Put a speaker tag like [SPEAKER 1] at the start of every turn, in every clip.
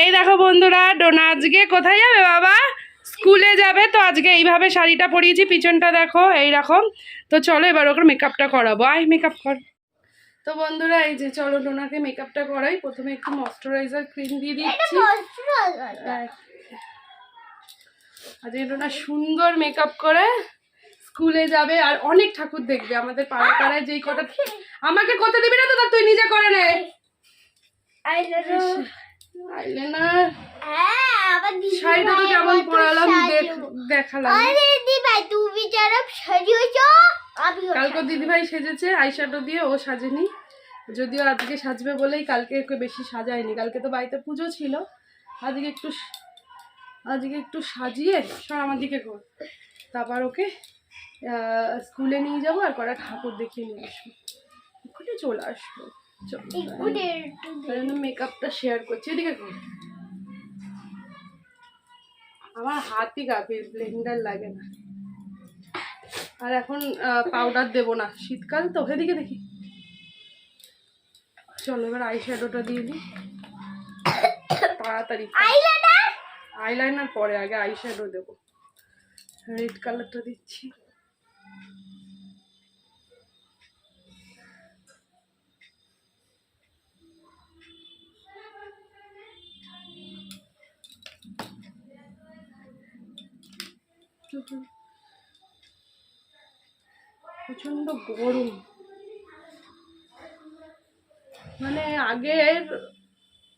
[SPEAKER 1] এই দেখো বন্ধুরা ডোনা আজকে কোথায় যাবে বাবা? স্কুলে যাবে তো আজকে এইভাবে শাড়িটা পরিয়েছি পিছনটা দেখো এই রকম। তো চলো এবার ওকে মেকআপটা করাবো। আয় মেকআপ কর। তো বন্ধুরা এই যে চলো ডোনাকে মেকআপটা করাই। প্রথমে একটু ময়শ্চারাইজার ক্রিম দিয়ে দিচ্ছি। আজকে ডোনা সুন্দর মেকআপ করে। স্কুলে যাবে আর অনেক ঠাকুর দেখবে। আমাদের পাড়া পাড়ায় যেই কটা আমাকে করতে দিবি না তো তুই নিজে করে নে। আইলেনার
[SPEAKER 2] হ্যাঁ দিদি
[SPEAKER 1] শাড়িটা তো কেমন পরালাম দেখালাম।
[SPEAKER 2] আরে ভাই তুমি যারা সাজিয়েছো
[SPEAKER 1] কালকে দিদিভাই সেজেছে আইশ্যাডো দিয়ে ও সাজেনি। যদিও আজকে সাজবে বলেই কালকে বেশি সাজায়নি। কালকে তো বাড়িতে পুজো ছিল। আজকে একটু আজকে একটু সাজিয়ে সব আমার দিকে কর। তারপর ওকে স্কুলে নিয়ে যাব আর কটা ঠাকুর দেখিয়ে নিয়ে আসব। ওখানে চলে আসব। মেকআপটা শেয়ার করছি। এদিকে আমার হাতই কাঁপে ব্লেন্ডার লাগে না। আর এখন পাউডার দেবো না। শীতকাল তো এদিকে দেখি। চলো এবার আই শ্যাডোটা দিয়ে দিই। তাড়াতাড়ি। আইলাইনার পরে আগে আই শ্যাডো দেবো। রেড কালারটা দিচ্ছি। প্রচণ্ড গরম। মানে আগের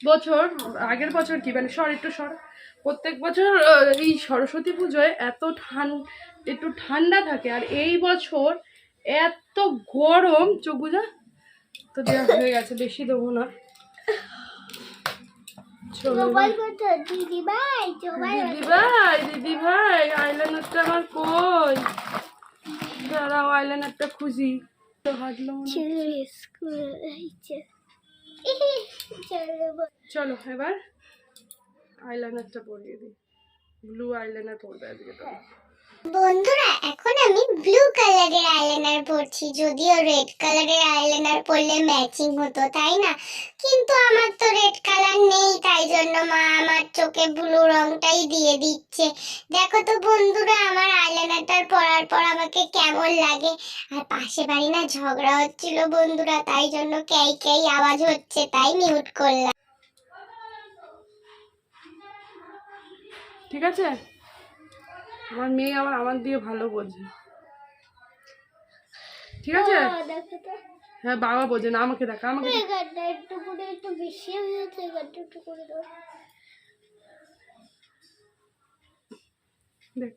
[SPEAKER 1] বছর আগের বছর কি? মানে সর, একটু সর। প্রত্যেক বছর এই সরস্বতী পুজোয় এত ঠান, একটু ঠান্ডা থাকে, আর এই বছর এত গরম, চোখ বুঝা তো দেওয়া হয়ে গেছে, বেশি দেবো না।
[SPEAKER 2] মোবাইল করতে দিদি ভাই
[SPEAKER 1] দিদি ভাই দিদি ভাই আইলাইনারটা আমার কই? দাঁড়াও আইলাইনারটা খুঁজি। তো হাঁটলো
[SPEAKER 2] চলো
[SPEAKER 1] এবার আইল্যান্ডারটা পরিয়ে দিই। ব্লু আইল্যান্ডার পরবে আজকে তো
[SPEAKER 2] বন্ধুরা, এখন আমি ব্লু কালারের আইলাইনার পরছি। যদিও রেড কালারের আইলাইনার পরলে ম্যাচিং হতো, তাই না? কিন্তু আমার তো রেড কালার নেই, তাই জন্য মা আমার চোখে ব্লু রংটাই দিয়ে দিচ্ছে। দেখো তো বন্ধুরা, আমার আইলাইনারটার পরার পর আমাকে কেমন লাগে। আর পাশে বাড়ি না ঝগড়া হচ্ছিল বন্ধুরা, তাই জন্য ক্যাই ক্যাই আওয়াজ হচ্ছে, তাই মিউট করলাম।
[SPEAKER 1] ঠিক আছে? আমার মেয়ে আবার আমার দিয়ে ভালো বোঝে। ঠিক আছে? হ্যাঁ বাবা বোঝে না আমাকে দেখা আমাকে
[SPEAKER 2] একটু করে একটু বেশি একটু করে দাও।
[SPEAKER 1] দেখ।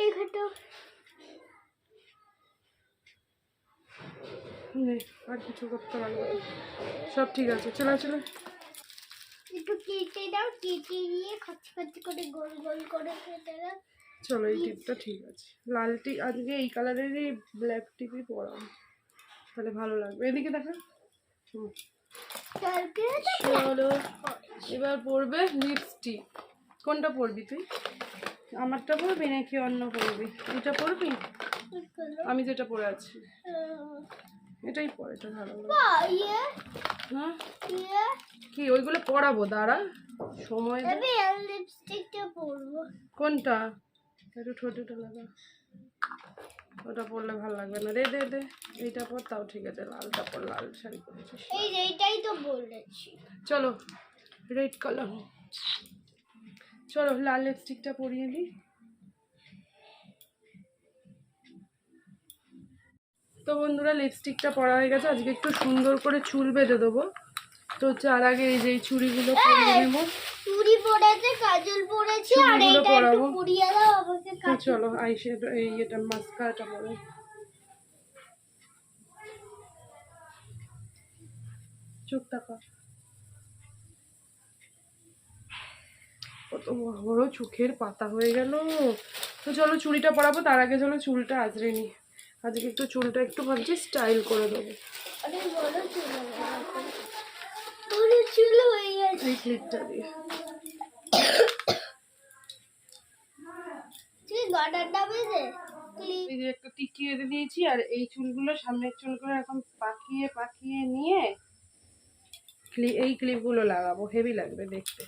[SPEAKER 2] এই ঘাটটা
[SPEAKER 1] আর কিছু করতে। সব ঠিক আছে চলো চলো।
[SPEAKER 2] একটু কেটে দাও কেটে নিয়ে খচ খচ করে গোল গোল করে কেটে দাও।
[SPEAKER 1] চলো এই টিপটা ঠিক আছে। লাল টিপ আজকে এই কালারেরই ব্ল্যাক টিপই পরাবো তাহলে ভালো লাগবে। এদিকে দেখা। চলো এবার পরবে লিপস্টিক কোনটা পরবি তুই? আমারটা পরবি নাকি অন্য পরবি? এটা পরবি? আমি যেটা পরে আছি। এটাই পর এটা ভালো।
[SPEAKER 2] ইয়ে।
[SPEAKER 1] হ্যাঁ?
[SPEAKER 2] ইয়ে।
[SPEAKER 1] কি ওইগুলো পরাবো দাঁড়া। সময়।
[SPEAKER 2] আমি লিপস্টিকটা পরবো।
[SPEAKER 1] কোনটা? একটু ঠোঁটেটা লাগা। ওটা পরলে ভালো লাগবে না। দে দে দে। এইটা পর তাও ঠিক আছে। লালটা পর লাল শাড়ি পরেছিস।
[SPEAKER 2] এই এইটাই তো বলেছি।
[SPEAKER 1] চলো রেড কালার চলো লাল লিপস্টিকটা পরিয়ে দিই। তো বন্ধুরা লিপস্টিকটা পরা হয়ে গেছে। আজকে একটু সুন্দর করে চুল বেঁধে দেবো। তো তার আগে এই যে চুড়িগুলো পরিয়ে নেব।
[SPEAKER 2] চুড়ি পরেছে কাজল পরেছে আর একটু পুড়িয়ে দাও আমাকে
[SPEAKER 1] তো চলো আইশ্যাডো এই এটা মাস্কারাটা পরে। চোখ কত বড় চোখের পাতা হয়ে গেল। তো চলো চুড়িটা পরাবো তার আগে চলো চুলটা আজরে নি। আজকে একটু চুলটা একটু ভাবছি স্টাইল করে দেবো।
[SPEAKER 2] চুল হয়ে গেছে।
[SPEAKER 1] দিয়েছি আর এই চুলগুলো, সামনের চুলগুলো এখন পাকিয়ে পাকিয়ে নিয়ে
[SPEAKER 3] এই ক্লিপগুলো লাগাবো। হেভি লাগবে দেখতে।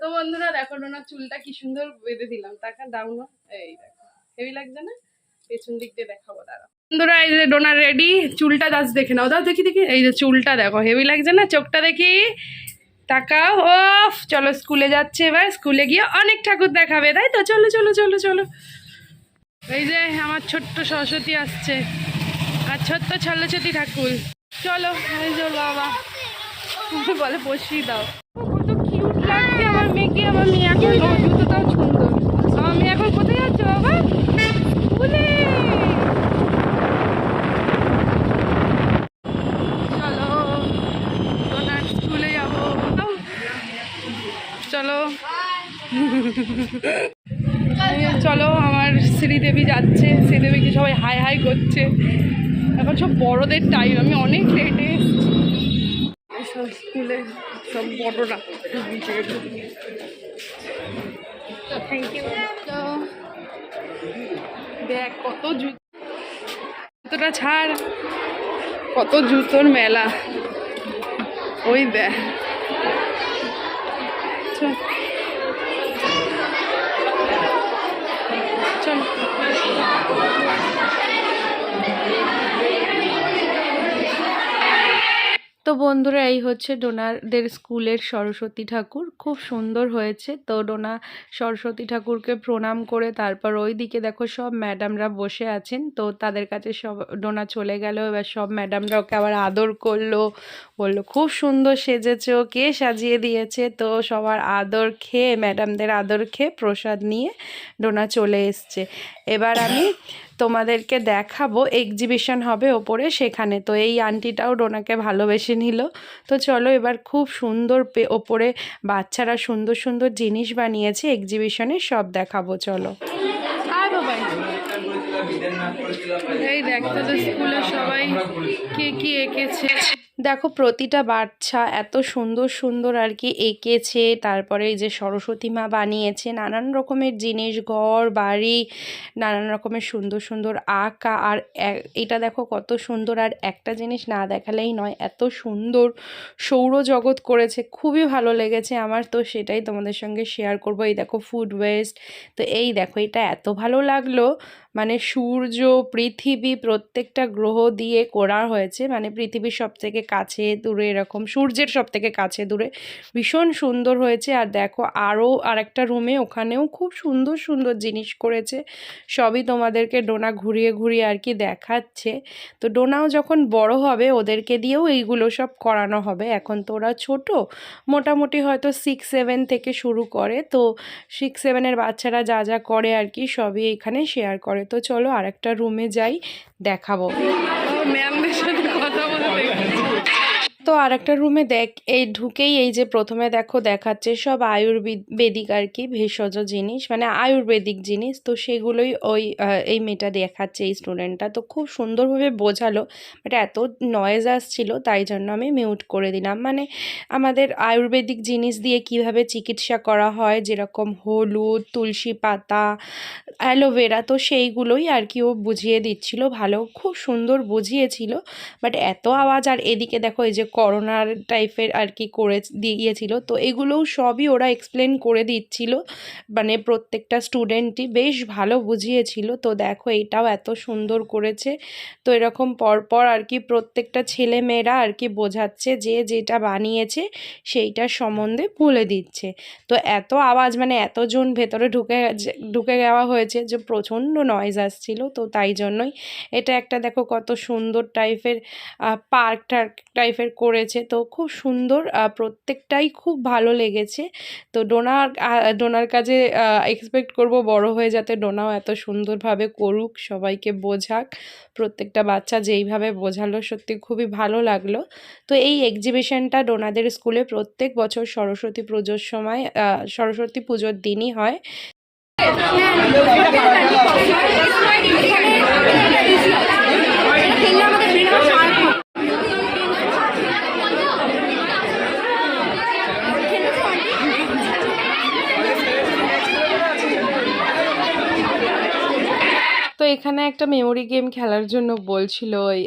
[SPEAKER 3] তো বন্ধুরা, দেখো ওনার চুলটা কি সুন্দর বেঁধে দিলাম। টাকা দাও না। এই দেখো। হেভি লাগছে না? পেছন দিক দিয়ে দেখাবো দাঁড়া বন্ধুরা, এই যে ডোনার রেডি, চুলটা দাস দেখে নাও। দাও, দেখি দেখি। এই যে চুলটা দেখো হেভি লাগছে না? চোখটা দেখি। তাকাও ও চলো স্কুলে যাচ্ছে এবার। স্কুলে গিয়ে অনেক ঠাকুর দেখাবে, তাই তো? চলো চলো চলো চলো। এই যে আমার ছোট্ট সরস্বতী আসছে, আর ছোট্ট ছল্লছতি ঠাকুর। চলো, এই যে বাবা। বলে, বসিয়ে দাও। কত কিউট লাগছে আমার মেয়েকে, আমার মেয়ে এখন জুতোটাও সুন্দর। আমার মেয়ে এখন কোথায় যাচ্ছে বাবা? স্কুলে চলো ওনার স্কুলে যাব আউ। চলো এই চলো আমার শ্রীদেবী যাচ্ছে শ্রীদেবীকে সবাই হাই হাই করছে। এখন সব বড়দের টাইম আমি অনেক লেটে সব স্কুলে, সব বড়রা। থ্যাংক ইউ দেখ, কত জুতো জুতোটা ছাড়, কত জুতোর মেলা। ওই দেখ। Yeah. তো বন্ধুরা, এই হচ্ছে ডোনাদের স্কুলের সরস্বতী ঠাকুর। খুব সুন্দর হয়েছে। তো ডোনা সরস্বতী ঠাকুরকে প্রণাম করে তারপর ওই দিকে দেখো সব ম্যাডামরা বসে আছেন। তো তাদের কাছে সব, ডোনা চলে গেল। এবার সব ম্যাডামরা ওকে আবার আদর করল। বলল, খুব সুন্দর সেজেছো কে সাজিয়ে দিয়েছে? তো সবার আদর খেয়ে, ম্যাডামদের আদর খেয়ে প্রসাদ নিয়ে ডোনা চলে এসছে। এবার আমি তোমাদেরকে দেখাবো এক্সিবিশন হবে ওপরে সেখানে। তো এই আন্টিটাও ডোনাকে ভালোবেসে নিল। তো চলো এবার খুব সুন্দর ওপরে বাচ্চারা সুন্দর সুন্দর জিনিস বানিয়েছে এক্সিবিশনে সব দেখাবো, চলো। বাবাই। এই তো স্কুলে সবাই কে কি এঁকেছে। দেখো, প্রতিটা বাচ্চা এত সুন্দর সুন্দর আর কি এঁকেছে। তারপরে যে সরস্বতী মা বানিয়েছে, নানান রকমের জিনিস, ঘর, বাড়ি, নানান রকমের সুন্দর সুন্দর আঁকা। আর এটা দেখো কত সুন্দর। আর একটা জিনিস না দেখালেই নয়, এত সুন্দর সৌরজগৎ করেছে। খুবই ভালো লেগেছে আমার, তো সেটাই তোমাদের সঙ্গে শেয়ার করব। এই দেখো ফুড ওয়েস্ট তো এই দেখো, এটা এত ভালো লাগল। মানে সূর্য, পৃথিবী প্রত্যেকটা গ্রহ দিয়ে করা হয়েছে। মানে পৃথিবীর সব থেকে কাছে দূরে এরকম, সূর্যের সব থেকে কাছে দূরে। ভীষণ সুন্দর হয়েছে। আর দেখো, আরও আরেকটা রুমে ওখানেও খুব সুন্দর সুন্দর জিনিস করেছে। সবই তোমাদেরকে ডোনা ঘুরিয়ে ঘুরিয়ে আর কি দেখাচ্ছে। তো ডোনাও যখন বড় হবে, ওদেরকে দিয়েও এইগুলো সব করানো হবে। এখন তো ওরা ছোট, মোটামুটি হয়তো সিক্স সেভেন থেকে শুরু করে। তো সিক্স সেভেনের বাচ্চারা যা যা করে আর কি, সবই এখানে শেয়ার করে। তো চলো আর একটা রুমে যাই দেখাবো। ম্যামদের সাথে তো আর একটা রুমে দেখ, এই ঢুকেই এই যে প্রথমে দেখো দেখাচ্ছে সব আয়ুর্বেদিক আর কি, ভেষজ জিনিস মানে আয়ুর্বেদিক জিনিস, তো সেগুলোই ওই এই মেয়েটা দেখাচ্ছে এই স্টুডেন্টটা তো খুব সুন্দরভাবে বোঝালো বাট এত নয়েজ আসছিল, তাই জন্য আমি মিউট করে দিলাম। মানে আমাদের আয়ুর্বেদিক জিনিস দিয়ে কীভাবে চিকিৎসা করা হয়, যেরকম হলুদ, তুলসী পাতা অ্যালোভেরা তো সেইগুলোই আর কি ও বুঝিয়ে দিচ্ছিল, ভালো, খুব সুন্দর বুঝিয়েছিল বাট এত আওয়াজ, আর এদিকে দেখো এই যে করোনার টাইপের আর কি করে দিয়েছিল। তো এগুলোও সবই ওরা এক্সপ্লেন করে দিচ্ছিল। মানে প্রত্যেকটা স্টুডেন্টই বেশ ভালো বুঝিয়েছিল। তো দেখো এটাও এত সুন্দর করেছে। তো এরকম পরপর আর কি প্রত্যেকটা ছেলে মেয়েরা আর কি বোঝাচ্ছে যে যেটা বানিয়েছে সেইটার সম্বন্ধে বলে দিচ্ছে। তো এত আওয়াজ মানে এতজন ভেতরে ঢুকে ঢুকে যাওয়া হয়েছে যে প্রচণ্ড নয়েজ আসছিল। তো তাই জন্যই এটা একটা দেখো কত সুন্দর টাইপের পার্ক টার্ক টাইপের করেছে। তো খুব সুন্দর প্রত্যেকটাই খুব ভালো লেগেছে। তো ডোনার ডোনার কাজে এক্সপেক্ট করব বড় হয়ে যাতে ডোনাও এত সুন্দরভাবে করুক, সবাইকে বোঝাক, প্রত্যেকটা বাচ্চা যেইভাবে বোঝালো সত্যি খুবই ভালো লাগল। তো এই এক্সিবিশনটা ডোনাদের স্কুলে প্রত্যেক বছর সরস্বতী পুজোর সময় সরস্বতী পুজোর দিনই হয়।
[SPEAKER 1] একটা মেমোরি গেম খেলার জন্য বলছিল ওই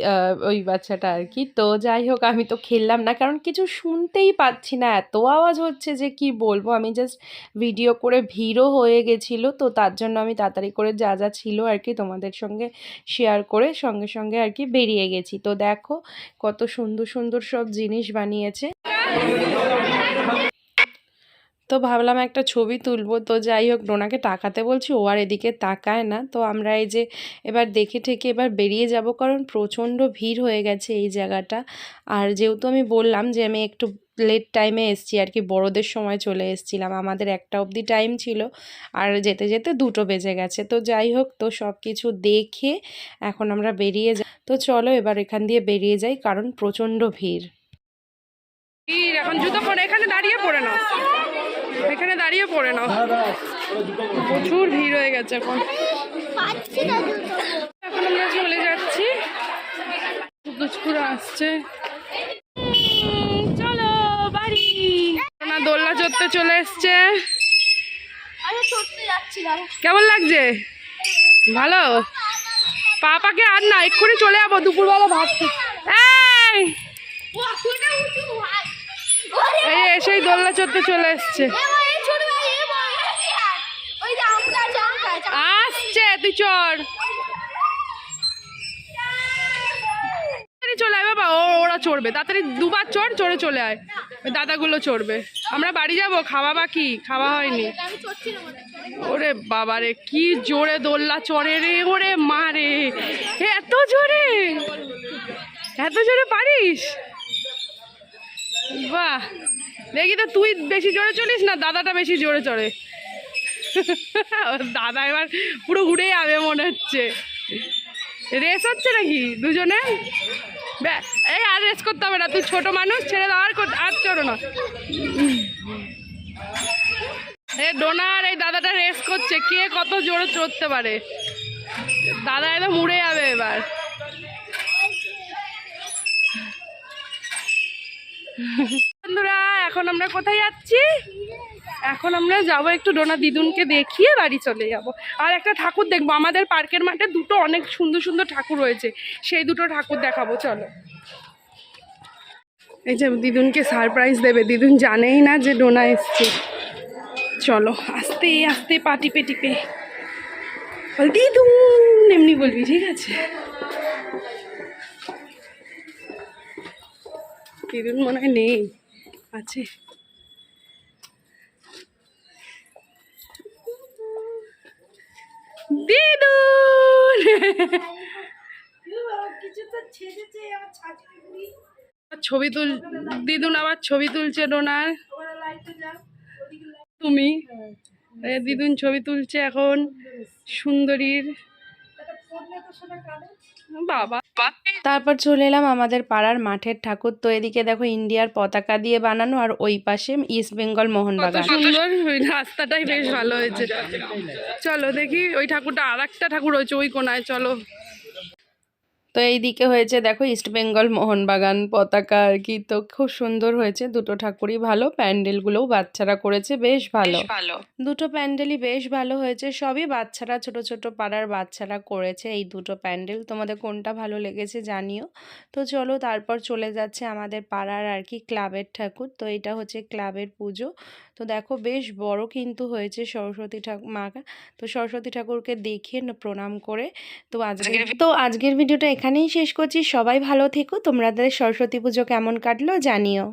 [SPEAKER 1] ওই বাচ্চাটা আর কি। তো যাই হোক, আমি তো খেললাম না, কারণ কিছু শুনতেই পাচ্ছি না। এত আওয়াজ হচ্ছে যে কি বলব, আমি জাস্ট ভিডিও করে ভিড়ও হয়ে গেছিল। তো তার জন্য আমি তাড়াতাড়ি করে যা যা ছিল আর কি তোমাদের সঙ্গে শেয়ার করে সঙ্গে সঙ্গে আর কি বেরিয়ে গেছি। তো দেখো কত সুন্দর সুন্দর সব জিনিস বানিয়েছে। তো ভাবলাম একটা ছবি তুলবো। তো যাই হোক ডোনাকে তাকাতে বলছি, ও আর এদিকে তাকায় না। তো আমরা এই যে এবার দেখে ঠেকে এবার বেরিয়ে যাব, কারণ প্রচণ্ড ভিড় হয়ে গেছে এই জায়গাটা। আর যেহেতু আমি বললাম যে আমি একটু লেট টাইমে এসছি, আর কি বড়দের সময় চলে এসছিলাম, আমাদের একটা অবধি টাইম ছিল, আর যেতে যেতে দুটো বেজে গেছে। তো যাই হোক, তো সব কিছু দেখে এখন আমরা বেরিয়ে যাই তো চলো এবার এখান দিয়ে বেরিয়ে যাই, কারণ প্রচণ্ড ভিড়। ভিড় এখন জুতো পরে? এখানে দাঁড়িয়ে পড়ে নাও। এখানে দাঁড়িয়ে পড়ে নাও। প্রচুর ভিড় হয়ে গেছে এখন। এখন আমরা চলে যাচ্ছি। আসছে। চলো, বাড়ি। না, দোলনা চড়তে চলে এসছে। কেমন লাগছে? ভালো? পাপাকে আর না, এক্ষুনি চলে যাব, দুপুরবেলা ভাত। এই! এই এসেই দোলনা চড়তে চলে এসছে। আসছে তুই চড়। তাড়াতাড়ি চলে আয় বাবা ও ওরা চড়বে। তাড়াতাড়ি দুবার চড় চড়ে চলে আয়। দাদাগুলো চড়বে। আমরা বাড়ি যাব খাওয়া বাকি খাওয়া হয়নি। ওরে বাবা রে কি জোরে দোল্লা চড়ে রে ওরে মারে এত জোরে? এত জোরে পারিস? বাহ। দেখি তো, তুই বেশি জোরে চলিস না, দাদাটা বেশি জোরে চড়ে? দাদা এবার পুরো ঘুরে যাবে মনে হচ্ছে। রেস হচ্ছে নাকি দুজনে? এই আর রেস করতে হবে না, তুই ছোট মানুষ, ছেড়ে দাও, আর আর চড়ো না। এ ডোনার এই দাদাটা রেস করছে, কে কত জোরে চড়তে পারে? দাদা একদম মুড়ে যাবে এবার। বন্ধুরা, এখন আমরা কোথায় যাচ্ছি? এখন আমরা যাব একটু ডোনা দিদুনকে দেখিয়ে বাড়ি চলে যাব। আর একটা ঠাকুর দেখব। আমাদের পার্কের মাঠে দুটো অনেক সুন্দর সুন্দর ঠাকুর রয়েছে। সেই দুটো ঠাকুর দেখাবো, চলো। এই যে দিদুনকে সারপ্রাইজ দেবে। দিদুন জানেই না যে ডোনা এসছে। চলো, আস্তে আস্তে পা টিপে। দিদুন, এমনি বলবি, ঠিক আছে? দিদুন মনে হয় নেই, আছে। দিদুন ছবি তুল, দিদুন আবার ছবি তুলছে ডোনার। তুমি দিদুন ছবি তুলছে এখন সুন্দরীর। বাবা। তারপর চলে এলাম আমাদের পাড়ার মাঠের ঠাকুর। তো এদিকে দেখো ইন্ডিয়ার পতাকা দিয়ে বানানো আর ওই পাশে ইস্ট বেঙ্গল মোহনবাগান। সুন্দর রাস্তাটাই বেশ ভালো হয়েছে। চলো দেখি ওই ঠাকুরটা আর একটা ঠাকুর হয়েছে ওই কোনায় চলো। তো এইদিকে হয়েছে দেখো ইস্ট বেঙ্গল মোহনবাগান পতাকা আর কি। তো খুব সুন্দর হয়েছে দুটো ঠাকুরই ভালো প্যান্ডেলগুলোও বাচ্চারা করেছে বেশ ভালো। ভালো। দুটো প্যান্ডেলই বেশ ভালো হয়েছে সবই বাচ্চারা ছোট ছোট পাড়ার বাচ্চারা করেছে এই দুটো প্যান্ডেল। তোমাদের কোনটা ভালো লেগেছে জানিও। তো চলো তারপর চলে যাচ্ছে আমাদের পাড়ার আর কি ক্লাবের ঠাকুর। তো এটা হচ্ছে ক্লাবের পুজো। তো দেখো বেশ বড় কিন্তু হয়েছে সরস্বতী ঠাকুর মা তো সরস্বতী ঠাকুরকে দেখে প্রণাম করে। তো আজকের তো আজকের ভিডিওটা এখানেই শেষ করছি। সবাই ভালো থেকো। তোমরা তাদের সরস্বতী পুজো কেমন কাটলো জানিও।